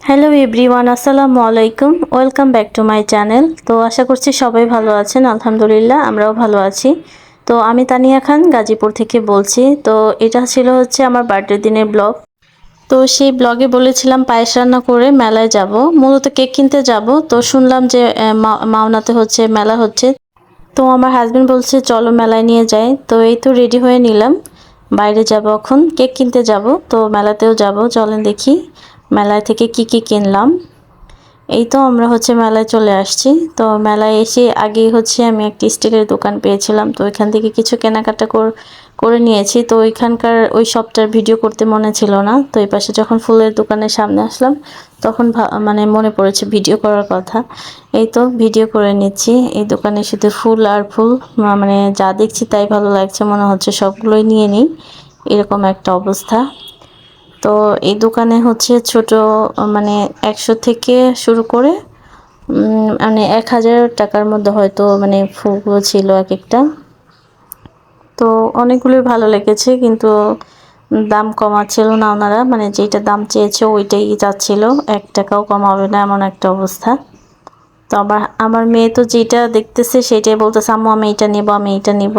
Hello everyone আসসালামু আলাইকুম। Welcome back to my channel তো আশা করছি সবাই ভালো আছেন। আলহামদুলিল্লাহ, আমরাও ভালো আছি। তো আমি তানিয়া খান, গাজীপুর থেকে বলছি। তো এটা ছিল হচ্ছে আমার বার্থডে দিনের ব্লগ তো সেই ব্লগে বলেছিলাম পায়েস রান্না করে মেলায় যাব। মূলত কেক কিনতে যাব। তো শুনলাম যে মাওনাতে হচ্ছে মেলা হচ্ছে। তো আমার হাজব্যান্ড বলছে, চলো মেলায় নিয়ে যাই। তো এই তো রেডি হয়ে নিলাম। বাইরে যাব এখন, কেক কিনতে যাব। তো মেলাতেও যাব। চলেন দেখি। মেলায় থেকে কি কি কিনলাম? এই তো আমরা হচ্ছে মেলায় চলে আসছি। তো মেলায় এসে আগেই হচ্ছে আমি একটি স্টিলের দোকান পেয়েছিলাম। তো ওইখান থেকে কিছু কেনাকাটা করে নিয়েছি। তো ওইখানকার ওই শপটার ভিডিও করতে মনে ছিল না। তো এই পাশে যখন ফুলের দোকানের সামনে আসলাম, তখন মানে মনে পড়েছে ভিডিও করার কথা। এই তো ভিডিও করে নিচ্ছি। এই দোকানে শুধু ফুল আর ফুল মানে যা দেখছি তাই ভালো লাগছে। মনে হচ্ছে সবগুলোই নিয়ে নিই। এরকম একটা অবস্থা। তো এই দোকানে হচ্ছে ছোট মানে একশো থেকে শুরু করে মানে এক হাজার টাকার মধ্যে হয়তো মানে ফুলগুলো ছিল এক একটা। তো অনেকগুলোই ভালো লেগেছে, কিন্তু দাম কমাচ্ছিল না ওনারা মানে যেটা দাম চেয়েছে ওইটাই যাচ্ছিল। এক টাকাও কমাবে না এমন একটা অবস্থা। তো আমার আমার মেয়ে তো যেটা দেখতেছে সেটাই বলতেছে, আম্মু, আমি এটা নিব, আমি এটা নিব।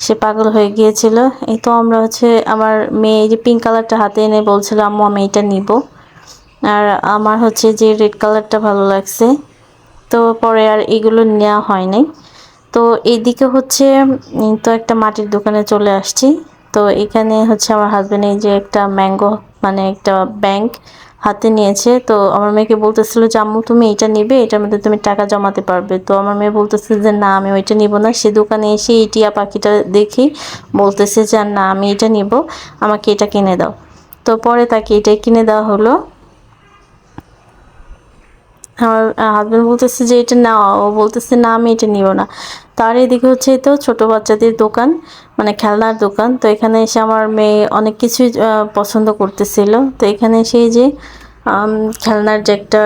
সে পাগল হয়ে গিয়েছিল। এই তো আমরা হচ্ছে আমার মেয়ে এই যে পিঙ্ক কালারটা হাতে এনে বলছিল, আম্মু, আমি এটা নিব। আর আমার হচ্ছে যে রেড কালারটা ভালো লাগছে। তো পরে আর এগুলো নেওয়া হয় নাই। তো এইদিকে হচ্ছে তো একটা মাটির দোকানে চলে আসছি। তো এখানে হচ্ছে আমার হাজবেন্ড এই যে একটা ম্যাঙ্গো মানে একটা ব্যাংক হাতে নিয়েছে। তো আমার মেয়েকে বলতেছিল যে, আম্মু, তুমি এটা নিবে, এটার মধ্যে তুমি টাকা জমাতে পারবে। তো আমার মেয়ে বলতেছে যে, না, আমি ওইটা নিব না। সে দোকানে এসে এই টিয়া পাখিটা দেখি, বলতেছে যে, না, আমি এটা নিব, আমাকে এটা কিনে দাও। তো পরে তাকে এটাই কিনে দেওয়া হলো। আমার হাজব্যান্ড বলতেছে যে এটা না ও বলতেছে না, আমি এটা নিব না। তার এদিকে হচ্ছে তো ছোট বাচ্চাদের দোকান মানে খেলনার দোকান। তো এখানে এসে আমার মেয়ে অনেক কিছুই পছন্দ করতেছিল। তো এখানে সেই যে খেলনার যে একটা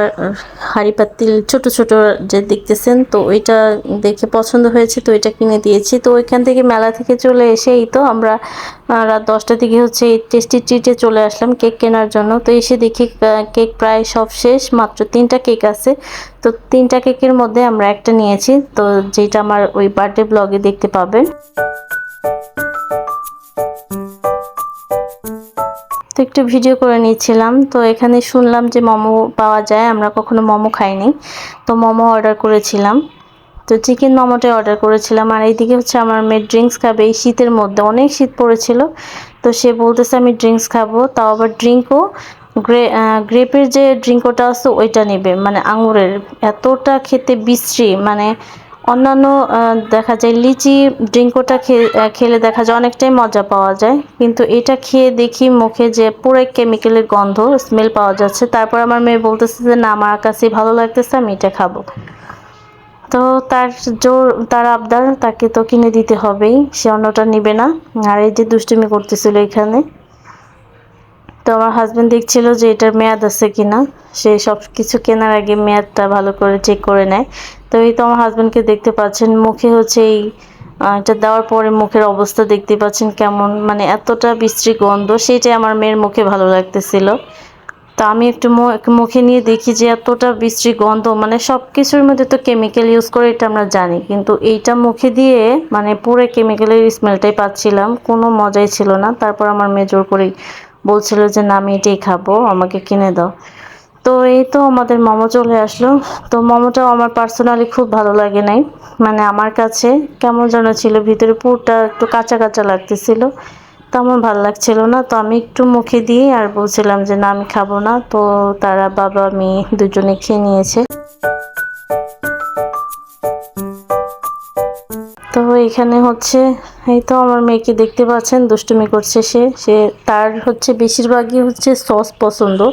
হাঁড়ি পাতিল, ছোট ছোট যে দেখতেছেন, তো ওইটা দেখে পছন্দ হয়েছে, তো এটা কিনে দিয়েছি। তো ওইখান থেকে মেলা থেকে চলে এসেই তো আমরা রাত দশটা থেকে হচ্ছে এই টেস্টি ট্রিটে চলে আসলাম কেক কেনার জন্য। তো এসে দেখি কেক প্রায় সব শেষ, মাত্র তিনটা কেক আছে। তো তিনটা কেকের মধ্যে আমরা একটা নিয়েছি, তো যেটা আমার ওই বার্থডে ব্লগে দেখতে পাবেন। তো একটু ভিডিও করে নিয়েছিলাম তো এখানে শুনলাম যে মোমো পাওয়া যায়, আমরা কখনো মোমো খাইনি। তো মোমো অর্ডার করেছিলাম। তো চিকেন মোমোটাই অর্ডার করেছিলাম। আর এইদিকে হচ্ছে আমার মেয়ে ড্রিঙ্কস খাবে। এই শীতের মধ্যে অনেক শীত পড়েছিল। তো সে বলতেছে, আমি ড্রিঙ্কস খাব। তাও আবার ড্রিঙ্কও গ্রে গ্রেপের যে ড্রিঙ্ক ওটা আছে, ওইটা নেবে। মানে আঙুরের। এতটা খেতে বিশ্রী। মানে অন্যান্য দেখা যায় লিচি ড্রিঙ্ক ওটা খেলে দেখা যায় অনেকটাই মজা পাওয়া যায়। কিন্তু এটা খেয়ে দেখি মুখে যে পুরো কেমিক্যালের গন্ধ স্মেল পাওয়া যাচ্ছে। তারপর আমার মেয়ে বলতেছে যে, না, আমার কাছে ভালো লাগতেছে, আমি এটা খাব। তো তার জোর, তার আবদার তাকে তো কিনে দিতে হবেই, সে অন্যটা নিবে না। আর এই যে দুষ্টুমি করতেছিল এখানে তো আমার হাজব্যান্ড দেখছিল যে এটার মেয়াদ আছে কিনা। সে সব কিছু কেনার আগে মেয়াদটা ভালো করে চেক করে নেয়। তো এই তো আমার হাজব্যান্ডকে দেখতে পাচ্ছেন। মুখে হচ্ছে এই এটা দেওয়ার পরে মুখের অবস্থা দেখতে পাচ্ছেন কেমন মানে এতটা বিশ্রী গন্ধ। সেটাই আমার মেয়ের মুখে ভালো লাগতেছিল। তো আমি একটু মুখে নিয়ে দেখি যে এতটা বিশ্রী গন্ধ। মানে সব কিছুর মধ্যে তো কেমিক্যাল ইউজ করে এটা আমরা জানি। কিন্তু এইটা মুখে দিয়ে মানে পুরো কেমিক্যালের স্মেলটাই পাচ্ছিলাম। কোনো মজাই ছিল না। তারপর আমার মেয়ে জোর করেই বলছিল যে, না, আমি এটাই খাব, আমাকে কিনে দাও। তো এই তো আমাদের মোমো চলে আসলো। তো মোমোটাও আমার পার্সোনালি খুব ভালো লাগে নাই। মানে আমার কাছে কেমন যেন ছিল, ভিতরে পুরটা একটু কাঁচা কাঁচা লাগতেছিল। তো আমার ভালো লাগছিল না। তো আমি একটু মুখে দিয়ে আর বলছিলাম যে, না, আমি খাব না। তো তারা বাবা মেয়ে দুজনে খেয়ে নিয়েছে। তো এখানে হচ্ছে, এই তো আমার মেয়েকে দেখতে পাচ্ছেন, দুষ্টুমি করছে সে। সে তার হচ্ছে বেশিরভাগই হচ্ছে সস পছন্দ।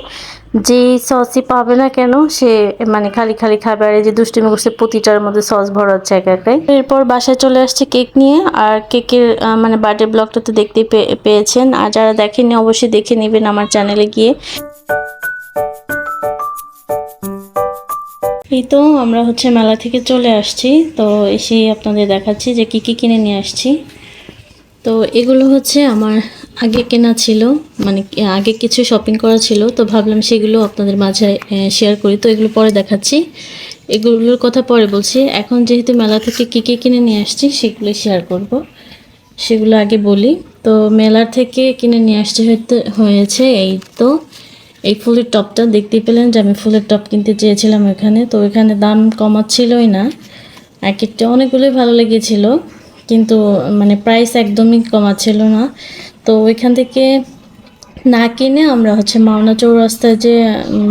যেই সসই পাবে না কেন, সে মানে খালি খালি খাবে। আর এই যে দুষ্টুমি করছে, প্রতিটার মধ্যে সস ভরাচ্ছে একা একাই এরপর বাসায় চলে আসছে কেক নিয়ে। আর কেকের মানে বার্থডে ব্লগটা তো দেখতেই পে- পেয়েছেন। আর যারা দেখেননি, অবশ্যই দেখে নেবেন আমার চ্যানেলে গিয়ে। এই তো আমরা হচ্ছে মেলা থেকে চলে আসছি। তো এসেই আপনাদের দেখাচ্ছি যে কি কি কিনে নিয়ে আসছি। তো এগুলো হচ্ছে আমার আগে কেনা ছিল মানে আগে কিছু শপিং করা ছিল। তো ভাবলাম সেগুলো আপনাদের মাঝে শেয়ার করি। তো এগুলো পরে দেখাচ্ছি। এগুলোর কথা পরে বলছি, এখন যেহেতু মেলা থেকে কী কী কিনে নিয়ে আসছি সেগুলো শেয়ার করব। সেগুলো আগে বলি। তো মেলার থেকে কিনে নিয়ে আসতে হয়েছে এই তো এই ফুলের টপটা দেখতেই পেলেন যে আমি ফুলের টপ কিনতে চেয়েছিলাম ওখানে তো এখানে দাম কমাচ্ছিলই না। এক একটা অনেকগুলোই ভালো লেগেছিল, কিন্তু মানে প্রাইস একদমই কমাচ্ছিল না। তো ওইখান থেকে না কিনে আমরা হচ্ছে মাওনা চৌরাস্তায় যে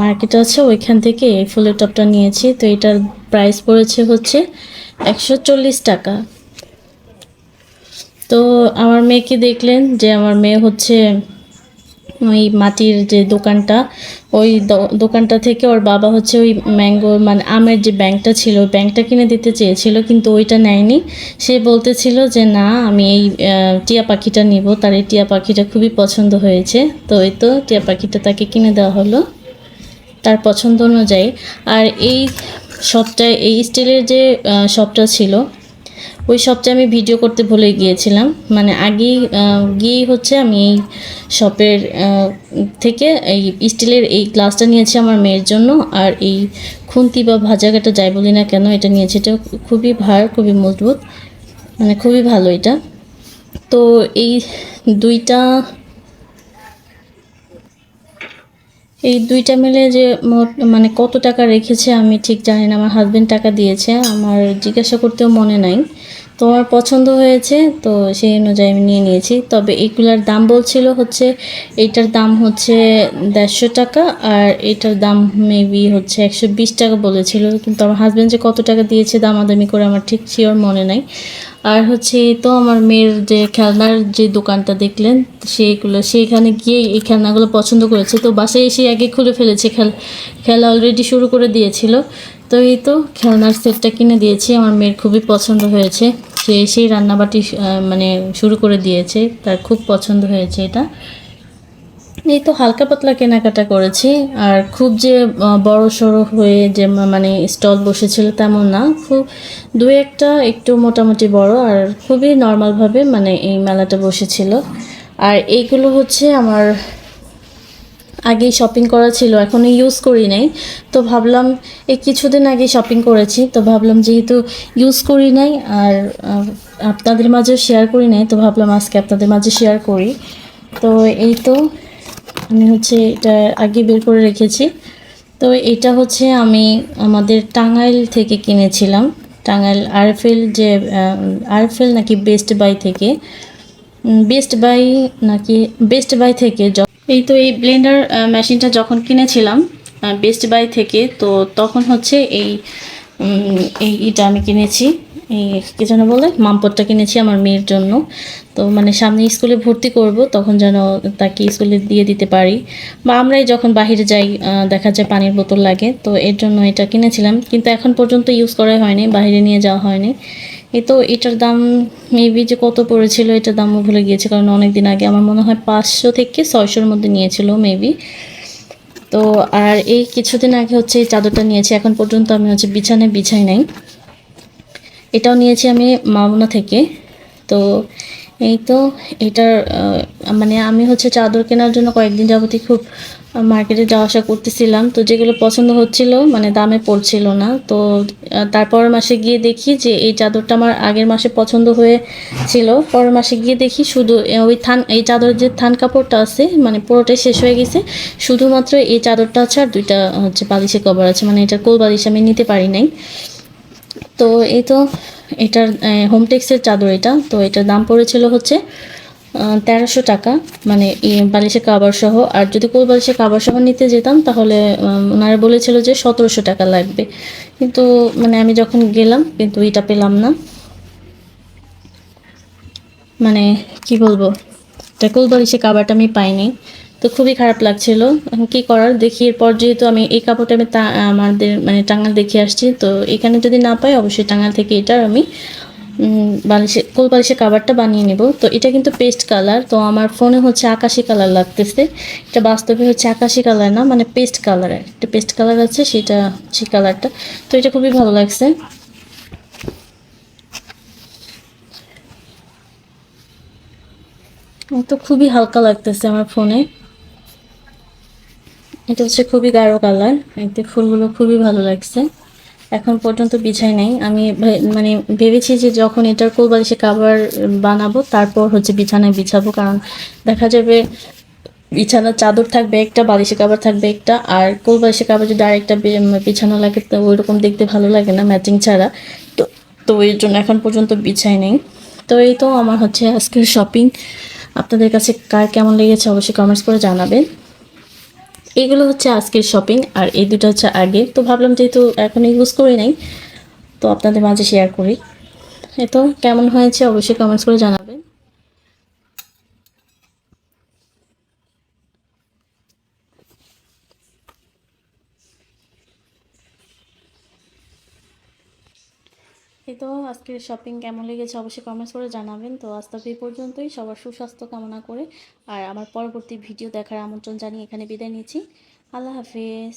মার্কেট আছে, ওইখান থেকে এই ফুলের টপটা নিয়েছি। তো এটার প্রাইস পড়েছে হচ্ছে একশো চল্লিশ টাকা। তো আমার মেয়েকে দেখলেন যে আমার মেয়ে হচ্ছে ওই মাটির যে দোকানটা, ওই দোকানটা থেকে ওর বাবা হচ্ছে ওই ম্যাঙ্গো মানে আমের যে ব্যাংকটা ছিল, ওই ব্যাংকটা কিনে দিতে চেয়েছিল, কিন্তু ওইটা নেয়নি। সে বলতেছিল যে, না, আমি এই টিয়া পাখিটা নিব। তার এই টিয়া পাখিটা খুবই পছন্দ হয়েছে। তো ওই তো টিয়া পাখিটা তাকে কিনে দেওয়া হলো, তার পছন্দ অনুযায়ী। আর এই শপটায় এই স্টিলের যে শপটা ছিল ওই শপটা আমি ভিডিও করতে ভুলে গিয়েছিলাম। মানে আগে গিয়েই হচ্ছে আমি এই শপের থেকে এই স্টিলের এই গ্লাসটা নিয়েছি আমার মেয়ের জন্য। আর এই খুন্তি বা ভাজা কাটা যাই বলি না কেন, এটা নিয়েছি। এটা খুবই ভার, খুবই মজবুত। মানে খুবই ভালো এটা। তো এই দুইটা এই দুইটা মিলে যে মানে কত টাকা রেখেছে আমি ঠিক জানি না, আমার হাজবেন্ড টাকা দিয়েছে, আমার জিজ্ঞাসা করতেও মনে নাই। তো আমার পছন্দ হয়েছে, তো সেই অনুযায়ী আমি নিয়ে নিয়েছি। তবে এইগুলার দাম বলছিল হচ্ছে এইটার দাম হচ্ছে দেড়শো টাকা আর এটার দাম মেবি হচ্ছে একশো বিশ টাকা বলেছিল। কিন্তু আমার হাজবেন্ড যে কত টাকা দিয়েছে দামাদামি করে আমার ঠিক শিওর মনে নাই। আর হচ্ছে তো আমার মেয়ের যে খেলনার যে দোকানটা দেখলেন, সেইগুলো, সেইখানে গিয়ে এই খেলনাগুলো পছন্দ করেছে। তো বাসায় এসে আগে খুলে ফেলেছে, খেল, খেলা অলরেডি শুরু করে দিয়েছিল। তো এই তো খেলনার সেটটা কিনে দিয়েছি। আমার মেয়ের খুবই পছন্দ হয়েছে। সে সেই রান্নাবাটি মানে শুরু করে দিয়েছে। তার খুব পছন্দ হয়েছে এটা। এই তো হালকা পাতলা কেনাকাটা করেছি। আর খুব যে বড় সড়ো হয়ে যে মানে স্টল বসেছিল তেমন না। খুব দু একটা একটু মোটামুটি বড় আর খুবই নর্মালভাবে মানে এই মেলাটা বসেছিল। আর এইগুলো হচ্ছে আমার আগেই শপিং করা ছিল এখনও ইউজ করি নাই। তো ভাবলাম, এই কিছুদিন আগে শপিং করেছি, তো ভাবলাম যেহেতু ইউজ করি নাই আর আপনাদের মাঝে শেয়ার করি নাই, তো ভাবলাম আজকে আপনাদের মাঝে শেয়ার করি। তো এই তো, আমি হচ্ছে এটা আগে বের করে রেখেছি। তো এটা হচ্ছে আমি আমাদের টাঙ্গাইল থেকে কিনেছিলাম, টাঙ্গাইল আরফেল যে আরফেল নাকি বেস্ট বাই থেকে বেস্ট বাই নাকি বেস্ট বাই থেকে এই তো এই ব্লেন্ডার মেশিনটা যখন কিনেছিলাম বেস্ট বাই থেকে তো তখন হচ্ছে এই উম, এই এটা আমি কিনেছি। এই কী যেন বলে মামপটটা কিনেছি আমার মেয়ের জন্য। তো মানে সামনে স্কুলে ভর্তি করব তখন যেন তাকে স্কুলে দিয়ে দিতে পারি। বা আমরাই যখন বাইরে যাই দেখা যায় পানির বোতল লাগে তো এর জন্য এটা কিনেছিলাম। কিন্তু এখন পর্যন্ত ইউজ করাই হয়নি বাইরে নিয়ে যাওয়া হয়নি। এই তো এটার দাম মেবি যে কত পড়েছিল এটার দামও ভুলে গিয়েছে, কারণ অনেক দিন আগে আমার মনে হয় পাঁচশো থেকে ছয়শোর মধ্যে নিয়েছিল মেবি তো আর এই কিছুদিন আগে হচ্ছে এই চাদরটা নিয়েছি, এখন পর্যন্ত আমি হচ্ছে বিছানায় বিছাই নাই। এটাও নিয়েছি আমি মামনা থেকে। তো এই তো এটার মানে আমি হচ্ছে চাদর কেনার জন্য কয়েকদিন যাবতীয় খুব মার্কেটে যাওয়া আসা করতেছিলাম। তো যেগুলো পছন্দ হচ্ছিল মানে দামে পড়ছিল না। তো আহ, তারপর মাসে গিয়ে দেখি যে এই চাদরটা আমার আগের মাসে পছন্দ হয়েছিল। পরের মাসে গিয়ে দেখি শুধু ওই থান এই চাদরের যে থান কাপড়টা আছে মানে পুরোটাই শেষ হয়ে গেছে। শুধুমাত্র এই চাদরটা আছে আর দুইটা হচ্ছে বালিশে কভার আছে। মানে এটা কোল বালিশ আমি নিতে পারি নাই। তো এই তো এটার হোম টেক্সের চাদর এটা। তো এটার দাম পড়েছিল হচ্ছে তেরোশো টাকা। মানে বালিশের কাবার সহ। আর যদি কোল বালিশের কাবার সহ নিতে যেতাম, তাহলে ওনারা বলেছিল যে সতেরোশো টাকা লাগবে। কিন্তু মানে আমি যখন গেলাম, কিন্তু এটা পেলাম না। মানে কি বলব? টেকল বালিশের কাবারটা আমি পাইনি। তো খুবই খারাপ লাগছিল। কি করার? দেখি এরপর যেহেতু আমি এই কাপড়টা আমি তা আমাদের মানে টাঙ্গাল দেখে আসছি, তো এখানে যদি না পাই অবশ্যই টাঙ্গাল থেকে এটার আমি বালিশে কোল বালিশের কাবারটা বানিয়ে নেব। তো এটা কিন্তু পেস্ট কালার, তো আমার ফোনে হচ্ছে আকাশি কালার লাগতেছে। এটা বাস্তবে হচ্ছে আকাশি কালার না মানে পেস্ট কালার একটা পেস্ট কালার আছে, সেটা সেই কালারটা। তো এটা খুবই ভালো লাগছে। তো খুবই হালকা লাগতেছে আমার ফোনে। এটা হচ্ছে খুবই গাঢ় কালার এতে ফুলগুলো খুবই ভালো লাগছে। এখন পর্যন্ত বিছাই নাই। আমি মানে ভেবেছি যে যখন এটার কোল বালিশে কাভার বানাবো, তারপর হচ্ছে বিছানায় বিছাবো। কারণ দেখা যাবে বিছানার চাদর থাকবে একটা বালিশে কাভার থাকবে একটা, আর কোল বালিশে কাভার যদি আরেকটা বিছানা লাগে, তো ওইরকম দেখতে ভালো লাগে না ম্যাচিং ছাড়া। তো তো এর জন্য এখন পর্যন্ত বিছাই নেই। তো এই তো আমার হচ্ছে আজকের শপিং আপনাদের কাছে কার কেমন লেগেছে অবশ্যই কমেন্টস করে জানাবেন। এগুলো হচ্ছে আজকের শপিং আর এই দুটো হচ্ছে আগে। তো ভাবলাম যেহেতু এখন ইউজ করি নাই, তো আপনাদের মাঝে শেয়ার করি। এ তো কেমন হয়েছে অবশ্যই কমেন্টস করে জানাবেন। এই তো আজকের শপিং কেমন লেগেছে অবশ্যই কমেন্টস করে জানাবেন। তো আজ তবে এই পর্যন্তই। সবার সুস্বাস্থ্য কামনা করে। আর আমার পরবর্তী ভিডিও দেখার আমন্ত্রণ জানিয়ে এখানে বিদায় নিয়েছি আল্লাহ হাফিজ।